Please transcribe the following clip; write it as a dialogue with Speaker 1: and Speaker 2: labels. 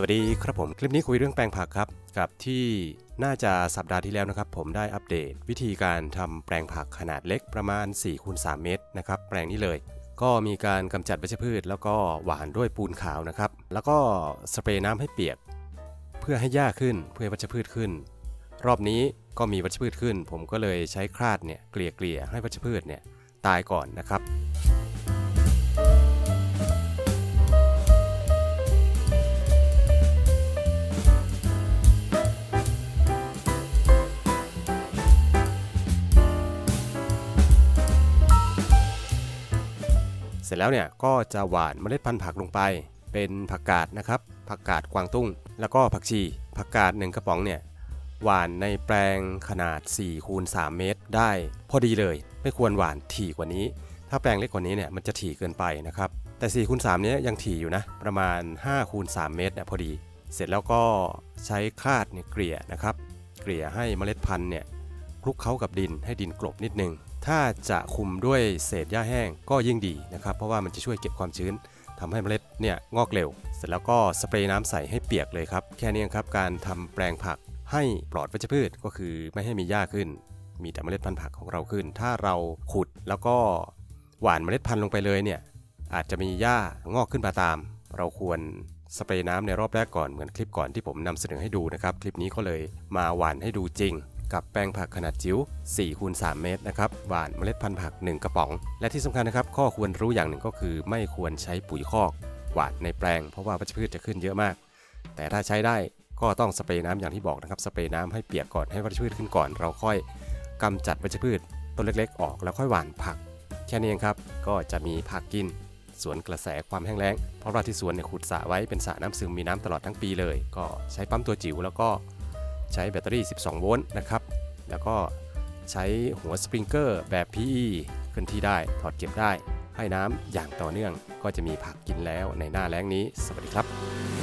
Speaker 1: สวัสดีครับผม คลิปนี้คุยเรื่องแปลงผักครับ กับที่น่าจะสัปดาห์ที่แล้วนะครับ ผมได้อัปเดต วิธีการทำแปลงผักขนาดเล็กประมาณ4คูณ3เมตรนะครับแปลงนี้เลย ก็มีการกำจัดวัชพืช แล้วก็หวานด้วยปูนขาวนะครับ แล้วก็สเปรย์น้ำให้เปียก เพื่อให้หญ้าขึ้นเพื่อวัชพืชขึ้น รอบนี้ก็มีวัชพืชขึ้น ผมก็เลยใช้คราดเนี่ยเกลี่ยเกลี่ยๆให้วัชพืชเนี่ยตายก่อนนะครับ เสร็จแล้วเนี่ยก็จะหว่านเมล็ดพันธุ์ผักลงไป เป็นผักกาดนะครับผักกาดกวางตุ้ง แล้วก็ผักชีผักกาดหนึ่งกระป๋องเนี่ยหว่านในแปลงขนาด4คูณ3เมตรได้พอดีเลย ไม่ควรหว่านถี่กว่านี้ ถ้าแปลงเล็กกว่านี้เนี่ยมันจะถี่เกินไปนะครับแต่4คูณ3เนี้ยยังถี่อยู่นะ ประมาณ5คูณ3เมตรเนี่ยพอดี เสร็จแล้วก็ใช้คาดเนี่ยเกลี่ยนะครับ เกลี่ยให้เมล็ดพันธุ์เนี่ยคลุกเข้ากับดินให้ดินกลบนิดนึง ถ้าจะคุมด้วยเศษหญ้าแห้งก็ยิ่งดีนะครับ เพราะว่ามันจะช่วยเก็บความชื้นทำให้เมล็ดเนี่ยงอกเร็ว เสร็จแล้วก็สเปรย์น้ำใส่ให้เปียกเลยครับ แค่นี้ครับการทำแปลงผักให้ปลอดวัชพืชก็คือไม่ให้มีหญ้าขึ้น มีแต่เมล็ดพันธุ์ผักของเราขึ้น ถ้าเราขุดแล้วก็หว่านเมล็ดพันธุ์ลงไปเลยเนี่ยอาจจะมีหญ้างอกขึ้นมาตาม เราควรสเปรย์น้ำในรอบแรกก่อนเหมือนคลิปก่อนที่ผมนำเสนอให้ดูนะครับ คลิปนี้ก็เลยมาหว่านให้ดูจริง กับแปลงผักขนาดจิ๋ว4คูณ3เมตรนะครับหว่านเมล็ดพันธุ์ผัก 1 กระป๋อง และที่สำคัญนะครับ ข้อควรรู้อย่างหนึ่งก็คือ ไม่ควรใช้ปุ๋ยคอกหว่านในแปลง เพราะว่าวัชพืชจะขึ้นเยอะมาก แต่ถ้าใช้ได้ก็ต้องสเปรย์น้ำอย่างที่บอกนะครับสเปรย์น้ำให้เปียกก่อนให้วัชพืชขึ้นก่อน เราค่อยกำจัดวัชพืชต้นเล็ก ๆ ออกแล้วค่อยหว่านผัก แค่นี้เองครับก็จะมีผักกินสวนกระแสความแห้งแล้ง เพราะว่าที่สวนเนี่ยขุดสระไว้เป็นสระน้ำซึมมีน้ำตลอดทั้งปีเลย ก็ใช้ปั๊มตัวจิ๋วแล้วก็ ใช้แบตเตอรี่ 12 โวลต์นะครับ แล้วก็ใช้หัวสปริงเกอร์แบบ PE เคลื่อนที่ได้ถอดเก็บได้ ให้น้ำอย่างต่อเนื่องก็จะมีผักกินแล้วในหน้าแล้งนี้ สวัสดีครับ